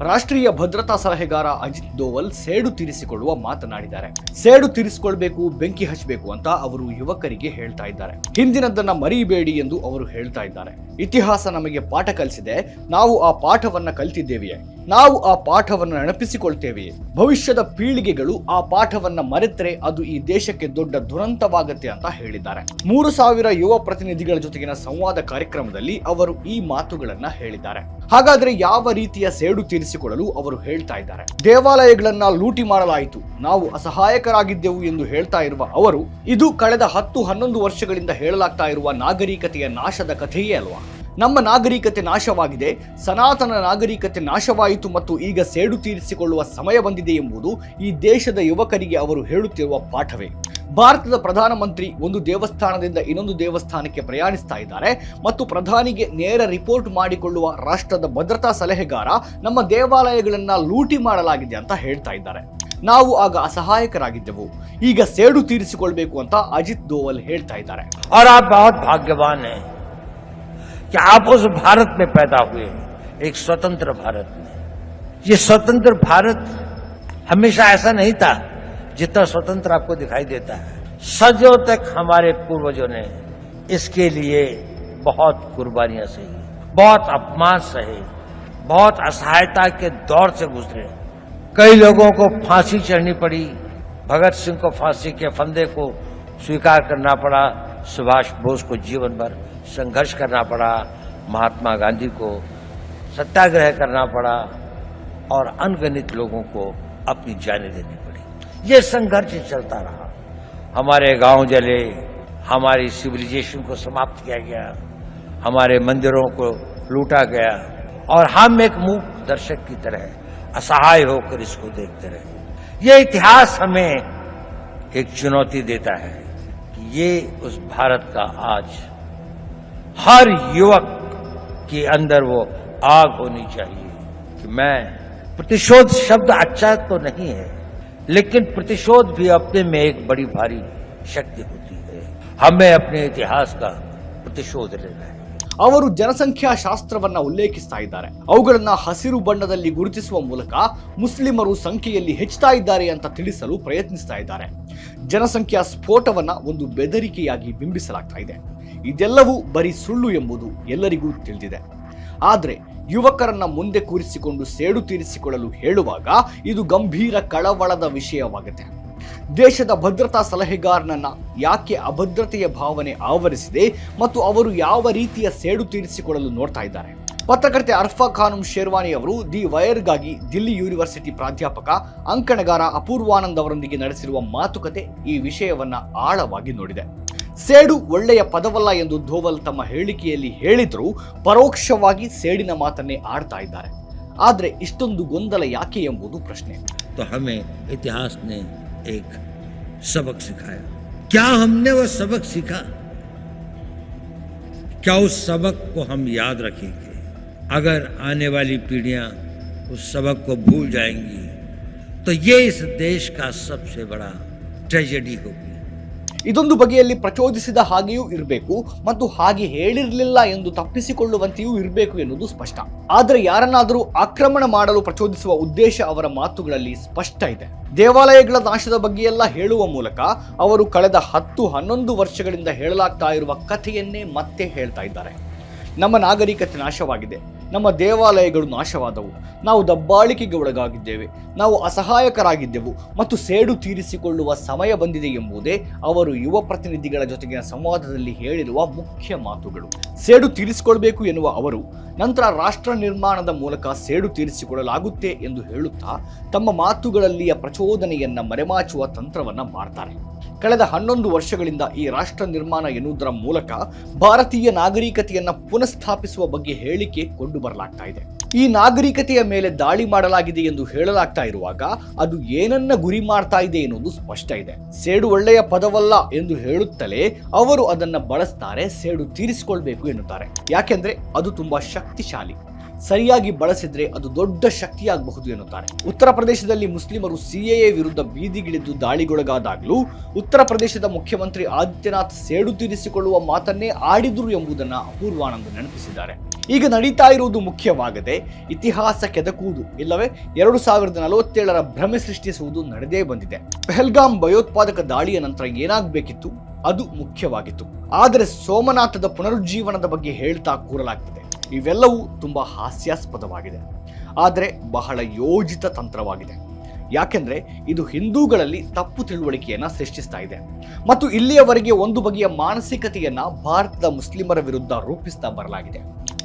ರಾಷ್ಟ್ರೀಯ ಭದ್ರತಾ ಸಲಹೆಗಾರ ಅಜಿತ್ ದೋವಲ್ ಸೇಡು ತೀರಿಸಿಕೊಳ್ಳುವ ಮಾತನಾಡಿದ್ದಾರೆ. ಸೇಡು ತೀರಿಸಿಕೊಳ್ಬೇಕು, ಬೆಂಕಿ ಹಚ್ಚಬೇಕು ಅಂತ ಅವರು ಯುವಕರಿಗೆ ಹೇಳ್ತಾ ಇದ್ದಾರೆ. ಹಿಂದಿನದನ್ನ ಮರೀಬೇಡಿ ಎಂದು ಅವರು ಹೇಳ್ತಾ ಇದ್ದಾರೆ. ಇತಿಹಾಸ ನಮಗೆ ಪಾಠ ಕಲಿಸಿದೆ, ನಾವು ಆ ಪಾಠವನ್ನ ಕಲಿತಿದ್ದೇವೆಯೇ? ನಾವು ಆ ಪಾಠವನ್ನು ನೆನಪಿಸಿಕೊಳ್ತೇವೆಯೇ? ಭವಿಷ್ಯದ ಪೀಳಿಗೆಗಳು ಆ ಪಾಠವನ್ನ ಮರೆತರೆ ಅದು ಈ ದೇಶಕ್ಕೆ ದೊಡ್ಡ ದುರಂತವಾಗತ್ತೆ ಅಂತ ಹೇಳಿದ್ದಾರೆ. ಮೂರು ಸಾವಿರ ಯುವ ಪ್ರತಿನಿಧಿಗಳ ಜೊತೆಗಿನ ಸಂವಾದ ಕಾರ್ಯಕ್ರಮದಲ್ಲಿ ಅವರು ಈ ಮಾತುಗಳನ್ನ ಹೇಳಿದ್ದಾರೆ. ಹಾಗಾದ್ರೆ ಯಾವ ರೀತಿಯ ಸೇಡು ತೀರಿಸಿಕೊಳ್ಳಲು ಅವರು ಹೇಳ್ತಾ ಇದ್ದಾರೆ. ದೇವಾಲಯಗಳನ್ನ ಲೂಟಿ ಮಾಡಲಾಯಿತು. ನಾವು ಅಸಹಾಯಕರಾಗಿದ್ದೆವು ಎಂದು ಹೇಳ್ತಾ ಇರುವ ಅವರು, ಇದು ಕಳೆದ ಹತ್ತು ಹನ್ನೊಂದು ವರ್ಷಗಳಿಂದ ಹೇಳಲಾಗ್ತಾ ಇರುವ ನಾಗರಿಕತೆಯ ನಾಶದ ಕಥೆಯೇ ಅಲ್ವಾ? ನಮ್ಮ ನಾಗರಿಕತೆ ನಾಶವಾಗಿದೆ, ಸನಾತನ ನಾಗರಿಕತೆ ನಾಶವಾಯಿತು ಮತ್ತು ಈಗ ಸೇಡು ತೀರಿಸಿಕೊಳ್ಳುವ ಸಮಯ ಬಂದಿದೆ ಎಂಬುದು ಈ ದೇಶದ ಯುವಕರಿಗೆ ಅವರು ಹೇಳುತ್ತಿರುವ ಪಾಠವೇ. ಭಾರತದ ಪ್ರಧಾನಮಂತ್ರಿ ಒಂದು ದೇವಸ್ಥಾನದಿಂದ ಇನ್ನೊಂದು ದೇವಸ್ಥಾನಕ್ಕೆ ಪ್ರಯಾಣಿಸ್ತಾ ಇದ್ದಾರೆ ಮತ್ತು ಪ್ರಧಾನಿಗೆ ನೇರ ರಿಪೋರ್ಟ್ ಮಾಡಿಕೊಳ್ಳುವ ರಾಷ್ಟ್ರದ ಭದ್ರತಾ ಸಲಹೆಗಾರ ನಮ್ಮ ದೇವಾಲಯಗಳನ್ನ ಲೂಟಿ ಮಾಡಲಾಗಿದೆ ಅಂತ ಹೇಳ್ತಾ ಇದ್ದಾರೆ ನಾವು ಆಗ ಅಸಹಾಯಕರಾಗಿದ್ದೆವು ಈಗ ಸೇಡು ತೀರಿಸಿಕೊಳ್ಬೇಕು ಅಂತ ಅಜಿತ್ ದೋವಲ್ ಹೇಳ್ತಾ ಇದ್ದಾರೆ और आप बहुत भाग्यवान हैं कि आप उस भारत में पैदा हुए एक स्वतंत्र भारत में ये स्वतंत्र भारत हमेशा ऐसा नहीं था जितना स्वतंत्र आपको दिखाई देता है। सदियों तक हमारे पूर्वजों ने इसके लिए बहुत कुर्बानियाँ सही, बहुत अपमान सहे, बहुत असहायता के दौर से गुजरे। कई लोगों को फांसी चढ़नी पड़ी, भगत सिंह को फांसी के फंदे को स्वीकार करना पड़ा, सुभाष बोस को जीवन भर संघर्ष करना पड़ा, महात्मा गांधी को सत्याग्रह करना पड़ा और अनगणित लोगों को अपनी जानें देनी पड़ी ये संघर्ष चलता रहा। हमारे गाँव जले, हमारी सिविलाइजेशन को समाप्त किया गया, हमारे मंदिरों को लूटा गया, और हम एक मूक दर्शक की तरह असहाय होकर इसको देखते रहे। ये इतिहास हमें एक चुनौती देता है कि ये उस भारत का आज हर युवक के अंदर वो आग होनी चाहिए कि मैं प्रतिशोध शब्द अच्छा तो नहीं है लेकिन प्रतिशोध भी अपने में एक बड़ी भारी शक्ति होती है हमें अपने इतिहास का प्रतिशोध लेना है ಅವರು ಜನಸಂಖ್ಯಾ ಶಾಸ್ತ್ರವನ್ನ ಉಲ್ಲೇಖಿಸ್ತಾ ಇದ್ದಾರೆ ಅವುಗಳನ್ನ ಹಸಿರು ಬಣ್ಣದಲ್ಲಿ ಗುರುತಿಸುವ ಮೂಲಕ ಮುಸ್ಲಿಮರು ಸಂಖ್ಯೆಯಲ್ಲಿ ಹೆಚ್ಚುತ್ತಾ ಇದ್ದಾರೆ ಅಂತ ತಿಳಿಸಲು ಪ್ರಯತ್ನಿಸ್ತಾ ಇದ್ದಾರೆ ಜನಸಂಖ್ಯಾ ಸ್ಫೋಟವನ್ನ ಒಂದು ಬೆದರಿಕೆಯಾಗಿ ಬಿಂಬಿಸಲಾಗ್ತಾ ಇದೆ ಇದೆಲ್ಲವೂ ಬರೀ ಸುಳ್ಳು ಎಂಬುದು ಎಲ್ಲರಿಗೂ ತಿಳಿದಿದೆ ಆದರೆ ಯುವಕರನ್ನ ಮುಂದೆ ಕೂರಿಸಿಕೊಂಡು ಸೇಡು ತೀರಿಸಿಕೊಳ್ಳಲು ಹೇಳುವಾಗ ಇದು ಗಂಭೀರ ಕಳವಳದ ವಿಷಯವಾಗುತ್ತೆ. ದೇಶದ ಭದ್ರತಾ ಸಲಹೆಗಾರನನ್ನ ಯಾಕೆ ಅಭದ್ರತೆಯ ಭಾವನೆ ಆವರಿಸಿದೆ ಮತ್ತು ಅವರು ಯಾವ ರೀತಿಯ ಸೇಡು ತೀರಿಸಿಕೊಳ್ಳಲು ನೋಡ್ತಾ ಇದ್ದಾರೆ. ಪತ್ರಕರ್ತೆ ಅರ್ಫಾ ಖಾನುಂ ಶೇರ್ವಾನಿ ಅವರು ದಿ ವೈರ್ಗಾಗಿ ದಿಲ್ಲಿ ಯೂನಿವರ್ಸಿಟಿ ಪ್ರಾಧ್ಯಾಪಕ ಅಂಕಣಗಾರ ಅಪೂರ್ವಾನಂದ್ ಅವರೊಂದಿಗೆ ನಡೆಸಿರುವ ಮಾತುಕತೆ ಈ ವಿಷಯವನ್ನ ಆಳವಾಗಿ ನೋಡಿದೆ. ಸೇಡು ಒಳ್ಳೆಯ ಪದವಲ್ಲ ಎಂದು ಧೋವಲ್ ತಮ್ಮ ಹೇಳಿಕೆಯಲ್ಲಿ ಹೇಳಿದರೂ ಪರೋಕ್ಷವಾಗಿ ಸೇಡಿನ ಮಾತನ್ನೇ ಆಡ್ತಾ ಇದ್ದಾರೆ ಆದರೆ ಇಷ್ಟೊಂದು ಗೊಂದಲ ಯಾಕೆ ಎಂಬುದು ಪ್ರಶ್ನೆ तो हमें इतिहास ने एक सबक सिखाया क्या हमने वो सबक सीखा क्या उस सबक को हम याद रखेंगे अगर आने वाली पीढ़ियां उस सबक को भूल जाएंगी तो ये इस देश का सबसे बड़ा ट्रेजेडी होगी ಇದೊಂದು ಬಗೆಯಲ್ಲಿ ಪ್ರಚೋದಿಸಿದ ಹಾಗೆಯೂ ಇರಬೇಕು ಮತ್ತು ಹಾಗೆ ಹೇಳಿರಲಿಲ್ಲ ಎಂದು ತಪ್ಪಿಸಿಕೊಳ್ಳುವಂತೆಯೂ ಇರಬೇಕು ಎನ್ನುವುದು ಸ್ಪಷ್ಟ. ಆದರೆ ಯಾರನ್ನಾದರೂ ಆಕ್ರಮಣ ಮಾಡಲು ಪ್ರಚೋದಿಸುವ ಉದ್ದೇಶ ಅವರ ಮಾತುಗಳಲ್ಲಿ ಸ್ಪಷ್ಟ ಇದೆ. ದೇವಾಲಯಗಳ ನಾಶದ ಬಗ್ಗೆಯೆಲ್ಲ ಹೇಳುವ ಮೂಲಕ ಅವರು ಕಳೆದ ಹತ್ತು ಹನ್ನೊಂದು ವರ್ಷಗಳಿಂದ ಹೇಳಲಾಗ್ತಾ ಇರುವ ಕಥೆಯನ್ನೇ ಮತ್ತೆ ಹೇಳ್ತಾ ಇದ್ದಾರೆ. ನಮ್ಮ ನಾಗರಿಕತೆ ನಾಶವಾಗಿದೆ. ನಮ್ಮ ದೇವಾಲಯಗಳು ನಾಶವಾದವು. ನಾವು ದಬ್ಬಾಳಿಕೆಗೆ ಒಳಗಾಗಿದ್ದೇವೆ. ನಾವು ಅಸಹಾಯಕರಾಗಿದ್ದೆವು ಮತ್ತು ಸೇಡು ತೀರಿಸಿಕೊಳ್ಳುವ ಸಮಯ ಬಂದಿದೆ ಎಂಬುದೇ ಅವರು ಯುವ ಪ್ರತಿನಿಧಿಗಳ ಜೊತೆಗಿನ ಸಂವಾದದಲ್ಲಿ ಹೇಳಿರುವ ಮುಖ್ಯ ಮಾತುಗಳು. ಸೇಡು ತೀರಿಸಿಕೊಳ್ಬೇಕು ಎನ್ನುವ ಅವರು, ನಂತರ ರಾಷ್ಟ್ರ ನಿರ್ಮಾಣದ ಮೂಲಕ ಸೇಡು ತೀರಿಸಿಕೊಳ್ಳಲಾಗುತ್ತೆ ಎಂದು ಹೇಳುತ್ತಾ ತಮ್ಮ ಮಾತುಗಳಲ್ಲಿಯ ಪ್ರಚೋದನೆಯನ್ನ ಮರೆಮಾಚುವ ತಂತ್ರವನ್ನ ಮಾಡ್ತಾರೆ. ಕಳೆದ ಹನ್ನೊಂದು ವರ್ಷಗಳಿಂದ ಈ ರಾಷ್ಟ್ರ ನಿರ್ಮಾಣ ಎನ್ನುವುದರ ಮೂಲಕ ಭಾರತೀಯ ನಾಗರಿಕತೆಯನ್ನ ಪುನಃಸ್ಥಾಪಿಸುವ ಬಗ್ಗೆ ಹೇಳಿಕೆ ಕೊಂಡು ಬರಲಾಗ್ತಾ ಇದೆ. ಈ ನಾಗರಿಕತೆಯ ಮೇಲೆ ದಾಳಿ ಮಾಡಲಾಗಿದೆ ಎಂದು ಹೇಳಲಾಗ್ತಾ ಇರುವಾಗ ಅದು ಏನನ್ನ ಗುರಿ ಮಾಡ್ತಾ ಇದೆ ಎನ್ನುವುದು ಸ್ಪಷ್ಟ ಇದೆ. ಸೇಡು ಒಳ್ಳೆಯ ಪದವಲ್ಲ ಎಂದು ಹೇಳುತ್ತಲೇ ಅವರು ಅದನ್ನ ಬಳಸ್ತಾರೆ, ಸೇಡು ತೀರಿಸಿಕೊಳ್ಬೇಕು ಎನ್ನುತ್ತಾರೆ. ಯಾಕೆಂದ್ರೆ ಅದು ತುಂಬಾ ಶಕ್ತಿಶಾಲಿ. ಸರಿಯಾಗಿ ಬಳಸಿದ್ರೆ ಅದು ದೊಡ್ಡ ಶಕ್ತಿಯಾಗಬಹುದು ಎನ್ನುತ್ತಾರೆ. ಉತ್ತರ ಪ್ರದೇಶದಲ್ಲಿ ಮುಸ್ಲಿಮರು ಸಿಎಎ ವಿರುದ್ಧ ಬೀದಿಗಿಳಿದು ದಾಳಿಗೊಳಗಾದಾಗಲೂ ಉತ್ತರ ಪ್ರದೇಶದ ಮುಖ್ಯಮಂತ್ರಿ ಆದಿತ್ಯನಾಥ್ ಸೇಡು ತೀರಿಸಿಕೊಳ್ಳುವ ಮಾತನ್ನೇ ಆಡಿದ್ರು ಎಂಬುದನ್ನ ಅಪೂರ್ವಾನಂದ್ ನೆನಪಿಸಿದ್ದಾರೆ. ಈಗ ನಡೀತಾ ಇರುವುದು ಮುಖ್ಯವಾಗದೆ ಇತಿಹಾಸ ಕೆದಕುವುದು, ಇಲ್ಲವೇ ಎರಡು ಸಾವಿರದ ನಲವತ್ತೇಳರ ಭ್ರಮೆ ಸೃಷ್ಟಿಸುವುದು ನಡೆದೇ ಬಂದಿದೆ. ಪೆಹಲ್ಗಾಮ್ ಭಯೋತ್ಪಾದಕ ದಾಳಿಯ ನಂತರ ಏನಾಗಬೇಕಿತ್ತು? ಅದು ಮುಖ್ಯವಾಗಿತ್ತು. ಆದರೆ ಸೋಮನಾಥದ ಪುನರುಜ್ಜೀವನದ ಬಗ್ಗೆ ಹೇಳ್ತಾ ಕೂರಲಾಗ್ತದೆ. ಇವೆಲ್ಲವೂ ತುಂಬಾ ಹಾಸ್ಯಾಸ್ಪದವಾಗಿದೆ. ಆದರೆ ಬಹಳ ಯೋಜಿತ ತಂತ್ರವಾಗಿದೆ. ಯಾಕೆಂದ್ರೆ ಇದು ಹಿಂದೂಗಳಲ್ಲಿ ತಪ್ಪು ತಿಳುವಳಿಕೆಯನ್ನ ಸೃಷ್ಟಿಸ್ತಾ ಇದೆ. ಮತ್ತು ಇಲ್ಲಿಯವರೆಗೆ ಒಂದು ಬಗೆಯ ಮಾನಸಿಕತೆಯನ್ನ ಭಾರತದ ಮುಸ್ಲಿಮರ ವಿರುದ್ಧ ರೂಪಿಸ್ತಾ ಬರಲಾಗಿದೆ.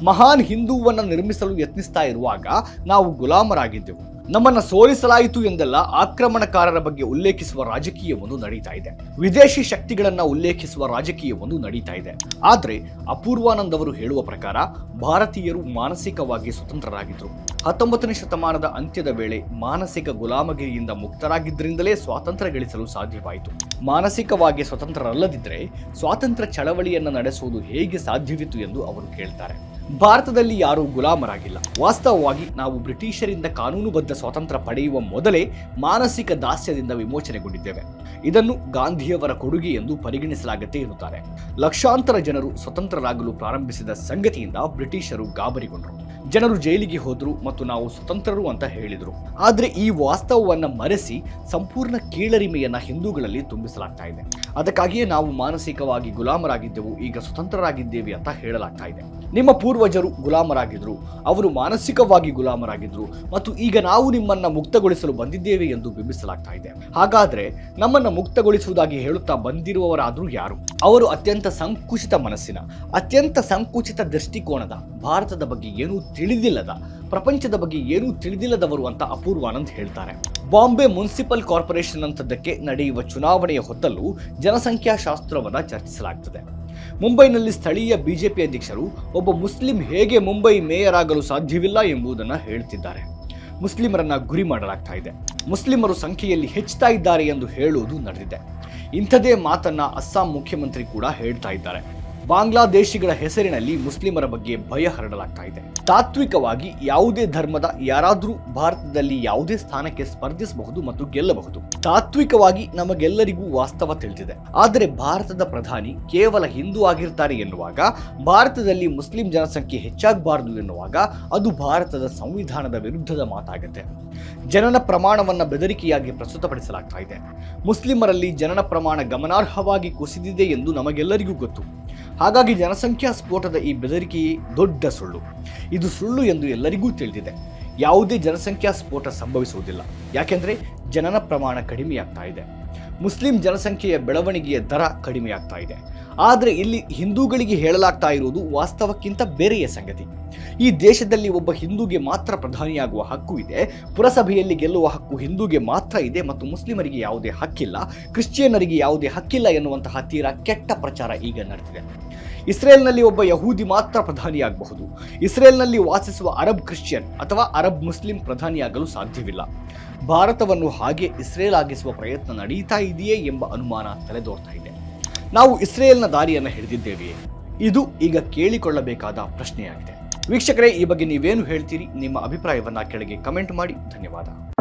ಮಹಾನ್ ಹಿಂದೂವನ್ನ ನಿರ್ಮಿಸಲು ಯತ್ನಿಸ್ತಾ ಇರುವಾಗ ನಾವು ಗುಲಾಮರಾಗಿದ್ದೆವು. ನಮ್ಮನ್ನ ಸೋಲಿಸಲಾಯಿತು ಎಂದೆಲ್ಲ ಆಕ್ರಮಣಕಾರರ ಬಗ್ಗೆ ಉಲ್ಲೇಖಿಸುವ ರಾಜಕೀಯವೊಂದು ನಡೀತಾ ಇದೆ. ವಿದೇಶಿ ಶಕ್ತಿಗಳನ್ನ ಉಲ್ಲೇಖಿಸುವ ರಾಜಕೀಯವೊಂದು ನಡೀತಾ ಇದೆ. ಆದ್ರೆ ಅಪೂರ್ವಾನಂದ್ ಅವರು ಹೇಳುವ ಪ್ರಕಾರ ಭಾರತೀಯರು ಮಾನಸಿಕವಾಗಿ ಸ್ವತಂತ್ರರಾಗಿದ್ರು. ಹತ್ತೊಂಬತ್ತನೇ ಶತಮಾನದ ಅಂತ್ಯದ ವೇಳೆ ಮಾನಸಿಕ ಗುಲಾಮಗಿರಿಯಿಂದ ಮುಕ್ತರಾಗಿದ್ದರಿಂದಲೇ ಸ್ವಾತಂತ್ರ್ಯ ಗಳಿಸಲು ಸಾಧ್ಯವಾಯಿತು. ಮಾನಸಿಕವಾಗಿ ಸ್ವತಂತ್ರರಲ್ಲದಿದ್ದರೆ ಸ್ವಾತಂತ್ರ್ಯ ಚಳವಳಿಯನ್ನು ನಡೆಸುವುದು ಹೇಗೆ ಸಾಧ್ಯವಿತ್ತು ಎಂದು ಅವರು ಕೇಳ್ತಾರೆ. ಭಾರತದಲ್ಲಿ ಯಾರೂ ಗುಲಾಮರಾಗಿಲ್ಲ. ವಾಸ್ತವವಾಗಿ ನಾವು ಬ್ರಿಟಿಷರಿಂದ ಕಾನೂನುಬದ್ಧ ಸ್ವಾತಂತ್ರ್ಯ ಪಡೆಯುವ ಮೊದಲೇ ಮಾನಸಿಕ ದಾಸ್ಯದಿಂದ ವಿಮೋಚನೆಗೊಂಡಿದ್ದೇವೆ. ಇದನ್ನು ಗಾಂಧಿಯವರ ಕೊಡುಗೆ ಎಂದು ಪರಿಗಣಿಸಲಾಗುತ್ತೆ ಎನ್ನುತ್ತಾರೆ. ಲಕ್ಷಾಂತರ ಜನರು ಸ್ವತಂತ್ರರಾಗಲು ಪ್ರಾರಂಭಿಸಿದ ಸಂಗತಿಯಿಂದ ಬ್ರಿಟಿಷರು ಗಾಬರಿಗೊಂಡರು. ಜನರು ಜೈಲಿಗೆ ಹೋದರು ಮತ್ತು ನಾವು ಸ್ವತಂತ್ರರು ಅಂತ ಹೇಳಿದರು. ಆದರೆ ಈ ವಾಸ್ತವವನ್ನ ಮರೆಸಿ ಸಂಪೂರ್ಣ ಕೀಳರಿಮೆಯನ್ನ ಹಿಂದೂಗಳಲ್ಲಿ ತುಂಬಿಸಲಾಗ್ತಾ ಇದೆ. ಅದಕ್ಕಾಗಿಯೇ ನಾವು ಮಾನಸಿಕವಾಗಿ ಗುಲಾಮರಾಗಿದ್ದೆವು, ಈಗ ಸ್ವತಂತ್ರರಾಗಿದ್ದೇವೆ ಅಂತ ಹೇಳಲಾಗ್ತಾ ಇದೆ. ನಿಮ್ಮ ಪೂರ್ವಜರು ಗುಲಾಮರಾಗಿದ್ರು, ಅವರು ಮಾನಸಿಕವಾಗಿ ಗುಲಾಮರಾಗಿದ್ರು, ಮತ್ತು ಈಗ ನಾವು ನಿಮ್ಮನ್ನ ಮುಕ್ತಗೊಳಿಸಲು ಬಂದಿದ್ದೇವೆ ಎಂದು ಬಿಂಬಿಸಲಾಗ್ತಾ ಇದೆ. ಹಾಗಾದ್ರೆ ನಮ್ಮನ್ನ ಮುಕ್ತಗೊಳಿಸುವುದಾಗಿ ಹೇಳುತ್ತಾ ಬಂದಿರುವವರಾದ್ರೂ ಯಾರು? ಅವರು ಅತ್ಯಂತ ಸಂಕುಚಿತ ಮನಸ್ಸಿನ, ಅತ್ಯಂತ ಸಂಕುಚಿತ ದೃಷ್ಟಿಕೋನದ, ಭಾರತದ ಬಗ್ಗೆ ಏನೂ ತಿಳಿದಿಲ್ಲದ. ಪ್ರಪಂಚದ ಬಗ್ಗೆ ಏನೂ ತಿಳಿದಿಲ್ಲದವರು ಅಂತ ಅಪೂರ್ವಾನಂದ್ ಹೇಳ್ತಾರೆ. ಬಾಂಬೆ ಮುನ್ಸಿಪಲ್ ಕಾರ್ಪೊರೇಷನ್ ಅಂತದಕ್ಕೆ ನಡೆಯುವ ಚುನಾವಣೆಯ ಹೊತ್ತಲ್ಲೂ ಜನಸಂಖ್ಯಾ ಶಾಸ್ತ್ರವನ್ನ ಚರ್ಚಿಸಲಾಗ್ತದೆ. ಮುಂಬೈನಲ್ಲಿ ಸ್ಥಳೀಯ ಬಿಜೆಪಿ ಅಧ್ಯಕ್ಷರು ಒಬ್ಬ ಮುಸ್ಲಿಂ ಹೇಗೆ ಮುಂಬೈ ಮೇಯರ್ ಆಗಲು ಸಾಧ್ಯವಿಲ್ಲ ಎಂಬುದನ್ನು ಹೇಳ್ತಿದ್ದಾರೆ. ಮುಸ್ಲಿಮರನ್ನ ಗುರಿ ಮಾಡಲಾಗ್ತಾ ಇದೆ. ಮುಸ್ಲಿಮರು ಸಂಖ್ಯೆಯಲ್ಲಿ ಹೆಚ್ಚುತ್ತಾ ಇದ್ದಾರೆ ಎಂದು ಹೇಳುವುದು ನಡೆದಿದೆ. ಇಂಥದೇ ಮಾತನ್ನ ಅಸ್ಸಾಂ ಮುಖ್ಯಮಂತ್ರಿ ಕೂಡ ಹೇಳ್ತಾ ಇದ್ದಾರೆ. ಬಾಂಗ್ಲಾದೇಶಿಗಳ ಹೆಸರಿನಲ್ಲಿ ಮುಸ್ಲಿಮರ ಬಗ್ಗೆ ಭಯ ಹರಡಲಾಗ್ತಾ ಇದೆ ತಾತ್ವಿಕವಾಗಿ ಯಾವುದೇ ಧರ್ಮದ ಯಾರಾದರೂ ಭಾರತದಲ್ಲಿ ಯಾವುದೇ ಸ್ಥಾನಕ್ಕೆ ಸ್ಪರ್ಧಿಸಬಹುದು ಮತ್ತು ಗೆಲ್ಲಬಹುದು. ತಾತ್ವಿಕವಾಗಿ ನಮಗೆಲ್ಲರಿಗೂ ವಾಸ್ತವ ತಿಳಿದಿದೆ. ಆದರೆ ಭಾರತದ ಪ್ರಧಾನಿ ಕೇವಲ ಹಿಂದೂ ಆಗಿರ್ತಾರೆ ಎನ್ನುವಾಗ, ಭಾರತದಲ್ಲಿ ಮುಸ್ಲಿಂ ಜನಸಂಖ್ಯೆ ಹೆಚ್ಚಾಗಬಾರದು ಎನ್ನುವಾಗ ಅದು ಭಾರತದ ಸಂವಿಧಾನದ ವಿರುದ್ಧದ ಮಾತಾಗುತ್ತೆ. ಜನನ ಪ್ರಮಾಣವನ್ನು ಬೆದರಿಕೆಯಾಗಿ ಪ್ರಸ್ತುತಪಡಿಸಲಾಗ್ತಾ ಇದೆ ಮುಸ್ಲಿಮರಲ್ಲಿ ಜನನ ಪ್ರಮಾಣ ಗಮನಾರ್ಹವಾಗಿ ಕುಸಿದಿದೆ ಎಂದು ನಮಗೆಲ್ಲರಿಗೂ ಗೊತ್ತು. ಹಾಗಾಗಿ ಜನಸಂಖ್ಯಾ ಸ್ಫೋಟದ ಈ ಬೆದರಿಕೆ ದೊಡ್ಡ ಸುಳ್ಳು. ಇದು ಸುಳ್ಳು ಎಂದು ಎಲ್ಲರಿಗೂ ತಿಳಿದಿದೆ. ಯಾವುದೇ ಜನಸಂಖ್ಯಾ ಸ್ಫೋಟ ಸಂಭವಿಸುವುದಿಲ್ಲ. ಯಾಕೆಂದರೆ ಜನನ ಪ್ರಮಾಣ ಕಡಿಮೆಯಾಗ್ತಾ ಇದೆ. ಮುಸ್ಲಿಂ ಜನಸಂಖ್ಯೆಯ ಬೆಳವಣಿಗೆಯ ದರ ಕಡಿಮೆಯಾಗ್ತಾ ಇದೆ. ಆದರೆ ಇಲ್ಲಿ ಹಿಂದೂಗಳಿಗೆ ಹೇಳಲಾಗ್ತಾ ಇರುವುದು ವಾಸ್ತವಕ್ಕಿಂತ ಬೇರೆಯ ಸಂಗತಿ. ಈ ದೇಶದಲ್ಲಿ ಒಬ್ಬ ಹಿಂದೂಗೆ ಮಾತ್ರ ಪ್ರಧಾನಿಯಾಗುವ ಹಕ್ಕು ಇದೆ. ಪುರಸಭೆಯಲ್ಲಿ ಗೆಲ್ಲುವ ಹಕ್ಕು ಹಿಂದೂಗೆ ಮಾತ್ರ ಇದೆ ಮತ್ತು ಮುಸ್ಲಿಮರಿಗೆ ಯಾವುದೇ ಹಕ್ಕಿಲ್ಲ. ಕ್ರಿಶ್ಚಿಯನ್ನರಿಗೆ ಯಾವುದೇ ಹಕ್ಕಿಲ್ಲ ಎನ್ನುವಂತಹ ತೀರಾ ಕೆಟ್ಟ ಪ್ರಚಾರ ಈಗ ನಡೆದಿದೆ. ಇಸ್ರೇಲ್ನಲ್ಲಿ ಒಬ್ಬ ಯಹೂದಿ ಮಾತ್ರ ಪ್ರಧಾನಿಯಾಗಬಹುದು. ಇಸ್ರೇಲ್ನಲ್ಲಿ ವಾಸಿಸುವ ಅರಬ್ ಕ್ರಿಶ್ಚಿಯನ್ ಅಥವಾ ಅರಬ್ ಮುಸ್ಲಿಂ ಪ್ರಧಾನಿಯಾಗಲು ಸಾಧ್ಯವಿಲ್ಲ. ಭಾರತವನ್ನು ಹಾಗೆ ಇಸ್ರೇಲ್ ಆಗಿಸುವ ಪ್ರಯತ್ನ ನಡೀತಾ ಇದೆಯೇ ಎಂಬ ಅನುಮಾನ ತಲೆದೋರ್ತಾ ಇದೆ. ನಾವು ಇಸ್ರೇಲ್ನ ದಾರಿಯನ್ನು ಹಿಡಿದಿದ್ದೇವೆಯೇ? ಇದು ಈಗ ಕೇಳಿಕೊಳ್ಳಬೇಕಾದ ಪ್ರಶ್ನೆಯಾಗಿದೆ. ವೀಕ್ಷಕರೇ, ಈ ಬಗ್ಗೆ ನೀವೇನು ಹೇಳ್ತೀರಿ? ನಿಮ್ಮ ಅಭಿಪ್ರಾಯವನ್ನು ಕೆಳಗೆ ಕಮೆಂಟ್ ಮಾಡಿ. ಧನ್ಯವಾದ.